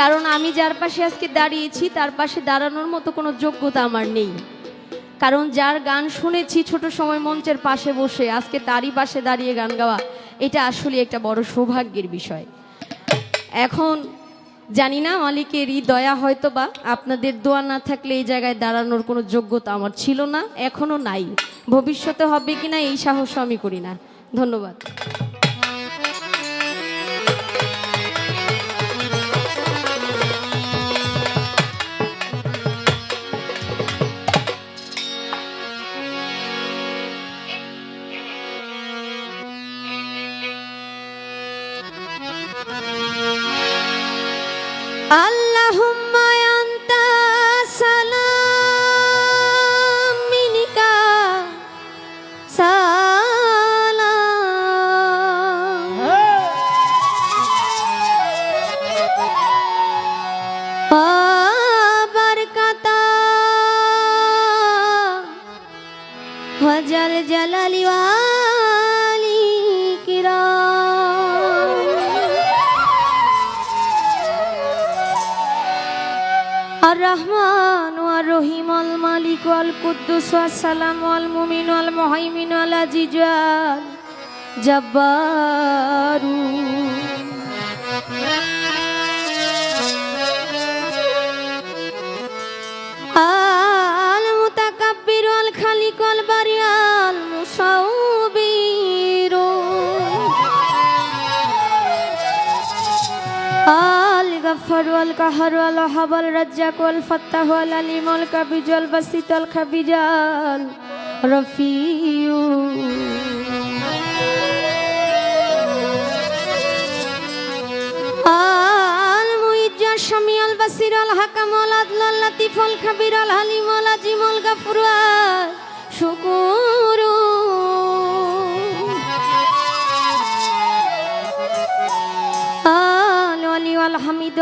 কারণ আমি যার পাশে আজকে দাঁড়িয়েছি, তার পাশে দাঁড়ানোর মতো কোনো যোগ্যতা আমার নেই। কারণ যার গান শুনেছি ছোট সময় মঞ্চের পাশে বসে, আজকে তারই পাশে দাঁড়িয়ে গান গাওয়া, এটা আসলে একটা বড় সৌভাগ্যের বিষয়। এখন জানি না মালিকের ই দয়া হয়তো বা আপনাদের দোয়া না থাকলে এই জায়গায় দাঁড়ানোর কোনো যোগ্যতা আমার ছিল না, এখনও নাই। ভবিষ্যতে হবে কিনা এই সাহস আমি করি না। ধন্যবাদ। আল্লাহুম্মা আনতা সালাম। মিনিকা সালাম বারকাতা জালালি রহমান ওয়া রহিম আল মালিক আল কুদ্দুস সালাম আল মুমিন আল মুহাইমিন আল আজিজ আল জব্বারু। আল গফর আল কাহার আল হাবল রাজ্জাক আল ফাত্তাহ আল আলিম আল কাবিজ আল বাসিত আল খাবিজ আল রফিউ আল মুইজ্জা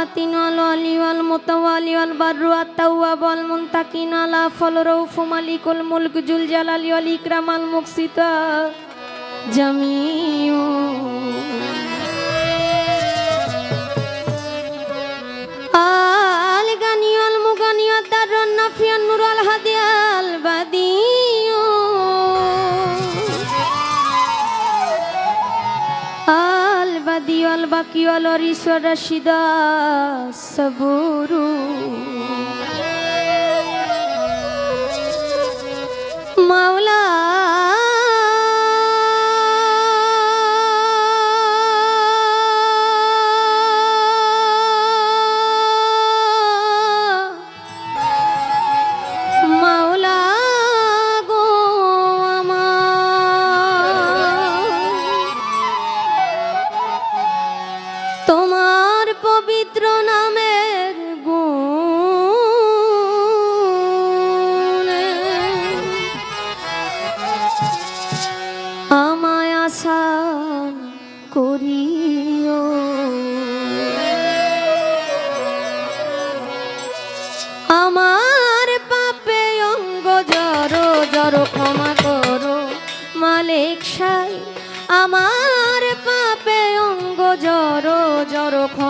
আল বাতিন আল আলি আল মুতাওয়ালি আল বাররু আত তাওয়াব আল মুনতাকিন আল আফল রউফু মালিকুল মুলক জুল জালালি আল রিসা সবুরু। মাওলা পবিত্র নামের গুণে। আমায় আসান করিও। আমার পাপে অঙ্গ জড়ো জড়ো ক্ষমা করো। মালিক সাই, আমার পাপে অঙ্গ জড়ো জড়ো ক্ষমা করো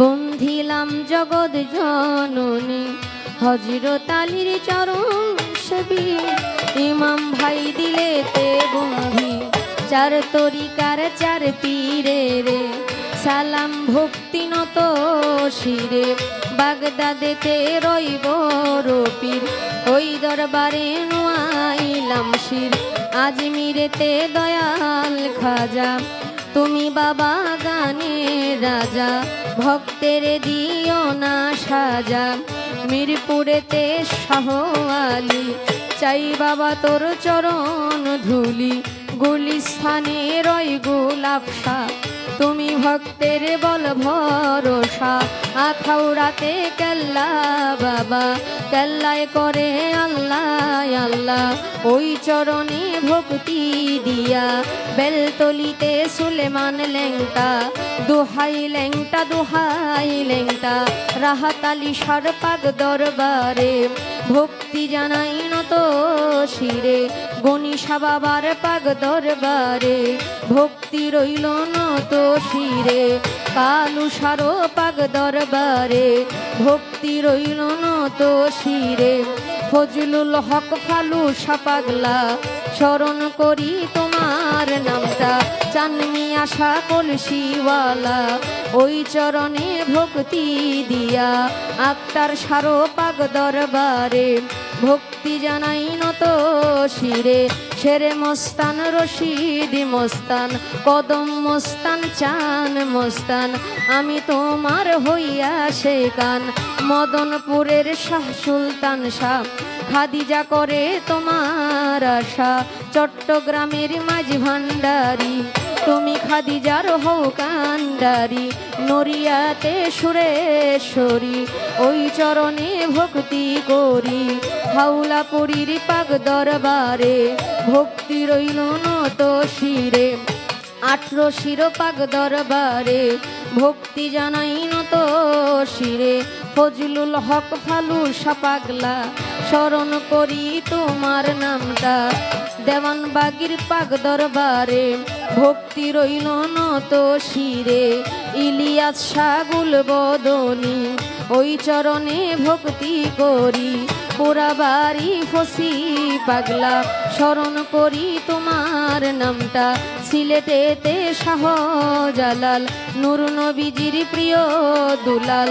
বন্ধিলাম জগৎ জননী হজরত আলীর চরণ সেবী। ইমাম ভাই দিলে তে বন্ধি, চার তরিকার চার পীরে রে। সালাম ভক্তি নত শিরে বাগদাদেতে রইব রপির। ওই দরবারে নোয়াইলাম শির, আজমিরেতে দয়াল খাজা। তুমি বাবা গানের রাজা, ভক্তের দিও না সাজা। মিরপুরেতে শাহ চাই বাবা তোর চরণ ধুলি। গুলিস্থানে রয় গোলাপসা তুমি ভক্তের বল ভরসা। আখাউড়াতে কেল্লা বাবা, কেল্লায় করে আল্লাহ আল্লাহ। ওই চরণে ভক্তি দিয়া বেলতলিতে সুলেমান লেংটা। দোহাই লেংটা দোহাই লেংটা। রাহাতালি সরপাক দরবারে। ভক্তি জানাই নত শিরে। গণিসা বাবার পাগ দরবারে ভক্তি রইল নত শিরে। কালু সারো পাগ দরবারে ভক্তি রইল নত শিরে। ফজলুল হক ফালু সাপাগলা স্মরণ করি তোমার নামটা। চানমি আশা কলসিওয়ালা, ওই চরণে ভক্তি দিয়া। আক্তার সারো পাগ দরবারে ভক্তি জানাই নত শিরে। শেরে মস্তান, রশিদি মস্তান, কদম মস্তান, চান মস্তান। আমি তোমার হইয়া সে কান মদনপুরের শাহ সুলতান শাহ, খাদিজা করে তোমার আশা। চট্টগ্রামের মাঝ ভান্ডারি তুমি খাদিজার হও কান্ডারি নরিয়াতে সুরেশ্বরী, ওই চরণে ভক্তি করি। হাউলাপুরীর পাক দরবারে ভক্তি রইল নত শিরে। আঠরো শিরোপাক দরবারে ভক্তি জানাই নত শিরে। ফজলুল হক ফালু সাপাগলা, স্মরণ করি তোমার নামটা। দেওয়ান বাগির পাক দরবারে ভক্তি রইল নত শিরে। ইলিয়াস সাগুল বদনী, ওই চরণে ভক্তি করি। পোড়া বাড়ি ফসি পাগলা, স্মরণ করি তোমার নামটা। সিলেটেতে শাহ জালাল নুর নবীজির প্রিয় দুলাল।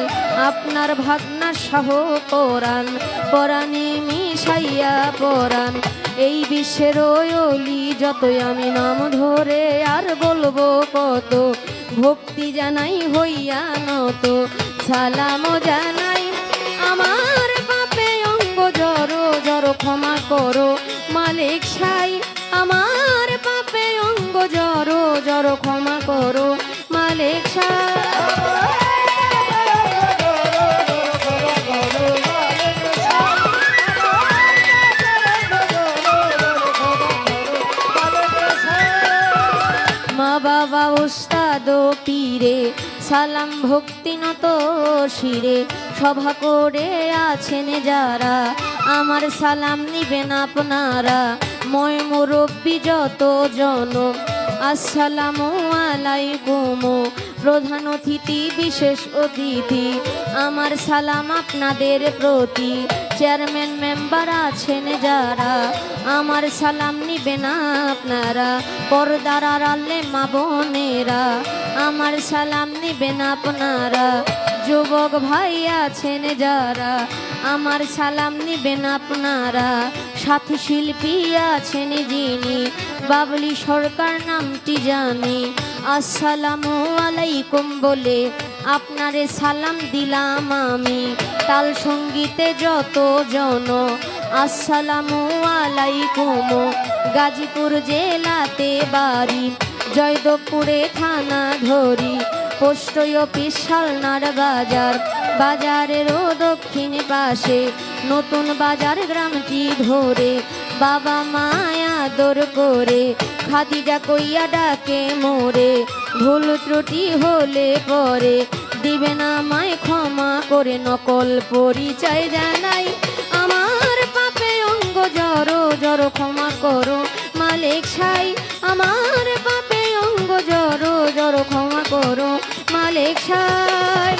আপনার ভাগনা শাহ পরাণ পরাণে মিশাইয়া পরাণ। এই বিশ্বের অলি যতই আমি নাম ধরে আর বলব কত, ভক্তি জানাই হইয়া নত। সালাম জানাই ক্ষমা করো, মালিক সাই, আমার পাপে অঙ্গ জড়ো জড়ো ক্ষমা করো, মালিক সাই। মা বাবা উস্তাদ ও পীরে সালাম ভক্তি নত শিরে সভা করে আছেন যারা। আমার সালাম নিবেন আপনারা। ময় মুরব্বী যত জন আসসালামু আলাইকুম প্রধান অতিথি, বিশেষ অতিথি। আমার সালাম আপনাদের প্রতি। চেয়ারম্যান মেম্বার আছেন যারা, আমার সালাম নিবেন আপনারা। পর্দার আড়ালে মা বোনেরা, আমার সালাম নিবেন আপনারা। যুবক ভাই আছেন যারা, আমার সালাম নিবেন আপনারা। সাথী শিল্পী আছেন যিনি বাবলি সরকার নামটি জানি। আসসালামু আলাইকুম বলে আপনারে সালাম দিলাম আমি। তাল সঙ্গীতে যত জন, আসসালামু আলাইকুম। গাজীপুর জেলাতে বাড়ি, জয়দেবপুরে থানা ধরি। পোস্ট অফিস সালনার বাজার বাজারেরও দক্ষিণ পাশে। নতুন বাজার গ্রামটি ধরে। বাবা মায়া দর করে, খাদিজা কইয়া ডাকে মোরে, ভুল ত্রুটি হলে পরে, দিবে না আমায় ক্ষমা করে, নকল পরিচয় জানাই। আমার পাপে অঙ্গ জড়ো জড়ো ক্ষমা করো, মালিক সাই। আমার পাপে অঙ্গ জড়ো জড়ো ক্ষমা করো, মালিক সাই।